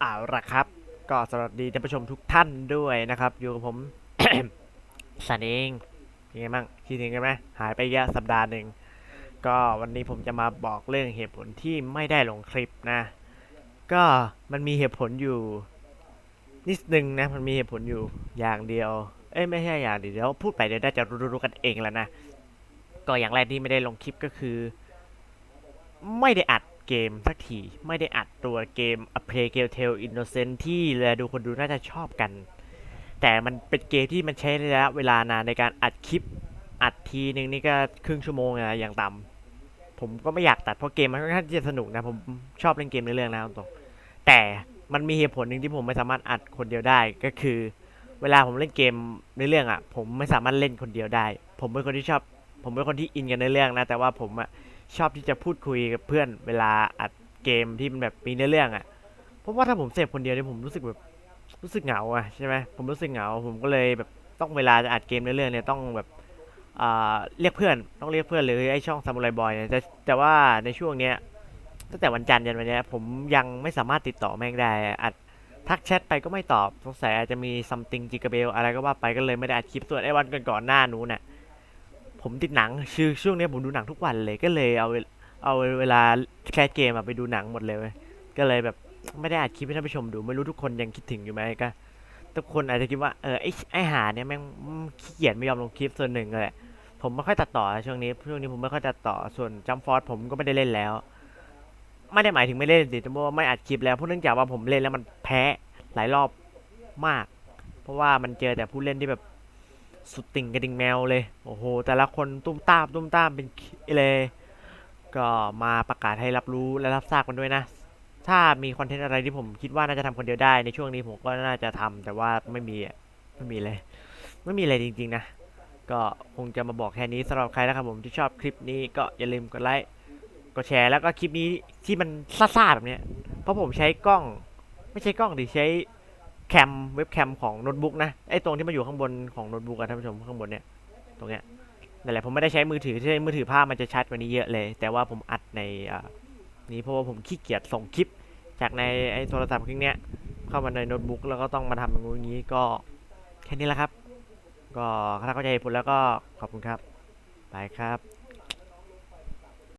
เอาละครับ ก็สวัสดีท่านผู้ชมทุกท่านด้วยนะครับ อยู่กับผมสันเองยังไงบ้างคิดถึงกันไหมหายไปเยอะสัปดาห์หนึ่งก็วันนี้ผมจะมาบอกเรื่องเหตุผลที่ไม่ได้ลงคลิปนะ ก็มันมีเหตุผลอยู่ นิดนึงนะ มันมีเหตุผลอยู่อย่างเดียว เอ้ยไม่ใช่อย่างเดียวเดี๋ยวพูดไปเดี๋ยวน่าจะรู้ๆกันเองแล้วนะ ก็อย่างแรกที่ไม่ได้ลงคลิปก็คือ ไม่ได้อัด เกมสักทีไม่ได้อัดตัวเกม A Plague Tale Innocent ที่แลดูคนดูน่าจะชอบกัน แต่มันเป็นเกมที่มันใช้ระยะเวลานานในการอัดคลิป อัดทีนึงนี่ก็ครึ่งชั่วโมงนะอย่างต่ำผมก็ไม่อยากตัดเพราะเกมมันค่อนข้างที่จะสนุกนะ ผมชอบเล่นเกมในเรื่องนะตรงแต่มันมีเหตุผลหนึ่งที่ผมไม่สามารถอัดคนเดียวได้ก็คือ เวลาผมเล่นเกมในเรื่องอะผมไม่สามารถเล่นคนเดียวได้ ผมเป็นคนที่ชอบ ผมเป็นคนที่อินกันในเรื่องนะ แต่ว่าผมอะ ชอบที่จะพูดคุยกับเพื่อนเวลาอัดเกมที่มันแบบมีเนื้อเรื่องอะเพราะว่าถ้าผมเสพคนเดียวเนี่ยผมรู้สึกแบบรู้สึกเหงาอะใช่ไหมผมรู้สึกเหงา ผมก็เลยแบบต้องเวลาจะอัดเกมในเรื่องเนี่ยต้องแบบอ่าเรียกเพื่อนต้องเรียกเพื่อนหรือไอช่องซามูไรบอยเนี่ยแต่แต่ว่าในช่วงเนี้ยตั้งแต่วันจันทร์ยันวันเนี้ยผมยังไม่สามารถติดต่อแม่งได้อัดทักแชทไปก็ไม่ตอบสงสัยอาจจะมีซัมติงจิกเบลอะไรก็ว่าไปก็เลยไม่ได้อัดคลิปส่วนไอ้วันก่อนๆหน้านู้นน่ะ ผมติดหนังชื่อช่วงนี้ผมดูหนังทุกวันเลยก็เลยเอาเอาเวลาแคสเกมอะไปดูหนังหมดเลยก็เลยแบบไม่ได้อัดคลิปให้ท่านผู้ชมดูไม่รู้ทุกคนยังคิดถึงอยู่ไหมก็ทุกคนอาจจะคิดว่าเออไอ้ไอ้หาเนี่ยแม่งขี้เกียจไม่ยอมลงคลิปส่วนหนึ่งเลยผมไม่ค่อยตัดต่อช่วงนี้ช่วงนี้ผมไม่ค่อยตัดต่อส่วนจัมฟอร์ดผมก็ไม่ได้เล่นแล้ว ไม่ได้หมายถึงไม่เล่นสิแต่ว่าไม่อัดคลิปแล้วเพราะเนื่องจากว่าผมเล่นแล้วมันแพ้หลายรอบมาก เพราะว่ามันเจอแต่ผู้เล่นที่แบบ สุดติ่งกระดิ่งแมวเลย โอ้โห แต่ละคนตุ้มตามตุ้มตามเป็นเลย ก็มาประกาศให้รับรู้และรับทราบกันด้วยนะ ถ้ามีคอนเทนต์อะไรที่ผมคิดว่าน่าจะทำคนเดียวได้ในช่วงนี้ผมก็น่าจะทำแต่ว่าไม่มีไม่มีเลย ไม่มีอะไรจริง ๆ นะ ก็คงจะมาบอกแค่นี้สำหรับใครนะครับผมที่ชอบคลิปนี้ก็อย่าลืมกดไลค์กดแชร์แล้วก็คลิปนี้ที่มันซ่าๆแบบเนี้ยเพราะผมใช้กล้อง ไม่ใช่กล้องดิใช้ แคมเว็บแคมของโน้ตบุ๊กนะไอ้ตรงที่มาอยู่ข้างบนของโน้ตบุ๊กอะท่านผู้ชมข้างบนเนี่ยตรงเนี้ยนั่นแหละผมไม่ได้ใช้มือถือที่ใช้มือถือภาพมันจะชัดกว่านี้เยอะเลย แต่ว่าผมอัดในนี้เพราะว่าผมขี้เกียจส่งคลิป จากในไอ้โทรศัพท์เครื่องเนี้ยเข้ามาในโน้ตบุ๊กแล้วก็ต้องมาทำอย่างนี้ก็แค่นี้แหละครับ ก็ถ้าเข้าใจผลแล้วก็ขอบคุณครับ ไปครับ